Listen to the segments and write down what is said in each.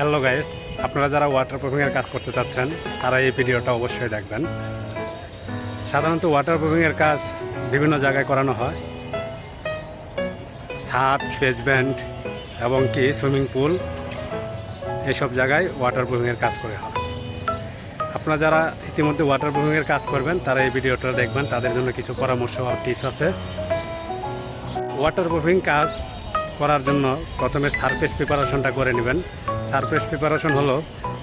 Hello guys, আপনারা যারা water প্রুফিংয়ের কাজ করতে চাচ্ছেন, তারা এই ভিডিওটা অবশ্যই দেখবেন। সাধারণত ওয়াটার প্রুফিংয়ের কাজ বিভিন্ন জায়গায় করানো হয়। ছাদ বেসমেন্ট এবং কি সুইমিং পুল এইসব জায়গায় ওয়াটার প্রুফিংয়ের কাজ করে হয়। আপনারা যারা ইতিমধ্যে ওয়াটার প্রুফিংয়ের কাজ করবেন, তারা এই ভিডিওটা দেখবেন, তাদের জন্য কিছু পরামর্শ টিপস আছে। ওয়াটার প্রুফিং কাজ করার জন্য প্রথমে সারফেস প্রিপারেশনটা করে নেবেন। সারফেস প্রিপারেশন হলো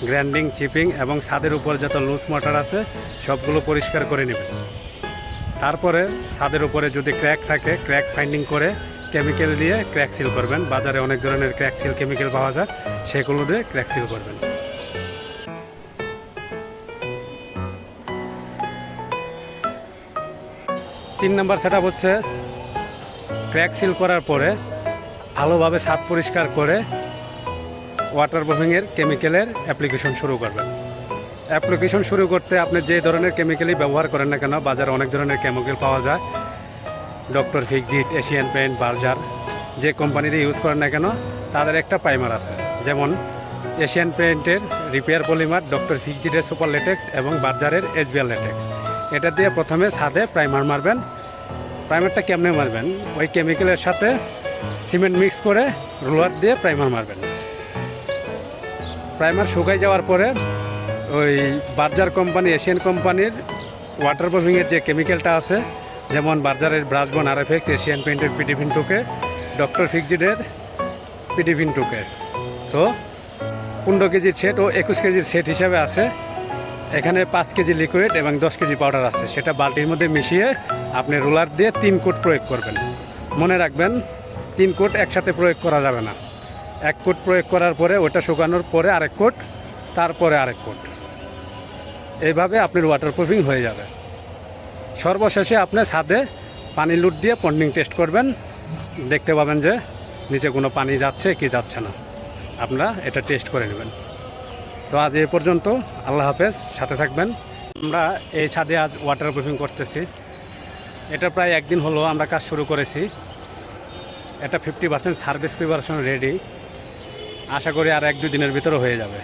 গ্র্যান্ডিং চিপিং এবং ছাদের উপর যত লুজ মোটর আছে, সবগুলো পরিষ্কার করে নেবেন। তারপরে ছাদের উপরে যদি ক্র্যাক থাকে, ক্র্যাক ফাইন্ডিং করে কেমিক্যাল দিয়ে ক্র্যাক সিল করবেন। বাজারে অনেক ধরনের ক্র্যাক সিল কেমিক্যাল পাওয়া যায়, সেগুলো দিয়ে ক্র্যাক সিল করবেন। তিন নম্বর সেট হচ্ছে ক্র্যাক সিল করার পরে ভালোভাবে ছাদ পরিষ্কার করে ওয়াটার প্রুফিংয়ের কেমিক্যালের অ্যাপ্লিকেশন শুরু করবেন। অ্যাপ্লিকেশন শুরু করতে আপনি যে ধরনের কেমিক্যালই ব্যবহার করেন না কেন, বাজারে অনেক ধরনের কেমিক্যাল পাওয়া যায়। Doctor Fixit Asian paint Berger যে কোম্পানির ইউজ করেন না কেন, তাদের একটা প্রাইমার আছে। যেমন এশিয়ান পেন্টের রিপেয়ার পলিমার ডক্টর ফিকজিটের সুপার লেটেক্স এবং বার্জারের এসবিএল লেটেক্স এটা দিয়ে প্রথমে ছাদে প্রাইমার মারবেন। প্রাইমারটা কেমনে মারবেন? ওই কেমিক্যালের সাথে সিমেন্ট মিক্স করে রোলার দিয়ে প্রাইমার মারবেন। প্রাইমার শুকাই যাওয়ার পরে ওই বার্জার কোম্পানি, এশিয়ান কোম্পানির ওয়াটার প্রুফিংয়ের যে কেমিক্যালটা আছে, যেমন বার্জারের ব্রাশবন আর এফেক্স এশিয়ান পেন্টের পিডিফিন টুকে, ডক্টর ফিক্সিডের পিডিফিন টুকে। তো পনেরো কেজির সেট ও একুশ কেজির সেট হিসাবে আছে। এখানে পাঁচ কেজি লিকুইড এবং দশ কেজি পাউডার আছে। সেটা বালতির মধ্যে মিশিয়ে আপনি রোলার দিয়ে তিন কোট প্রয়োগ করবেন। মনে রাখবেন তিন কোট একসাথে প্রয়োগ করা যাবে না। এক কোট প্রয়োগ করার পরে ওটা শুকানোর পরে আরেক কোট, তারপরে আরেক কোট। এইভাবে আপনার ওয়াটার প্রুফিং হয়ে যাবে। সর্বশেষে আপনি ছাদে পানি লুট দিয়ে পন্ডিং টেস্ট করবেন। দেখতে পাবেন যে নিচে কোনো পানি যাচ্ছে কি যাচ্ছে না। আপনারা এটা টেস্ট করে নেবেন। তো আজ এ পর্যন্ত আল্লাহ হাফেজ, সাথে থাকবেন। আমরা এই ছাদে আজ ওয়াটার প্রুফিং করতেছি। এটা প্রায় একদিন হলো আমরা কাজ শুরু করেছি। এটা fifty percent service preparation ready আশা করি আর এক দুই দিনের ভিতরে হয়ে যাবে।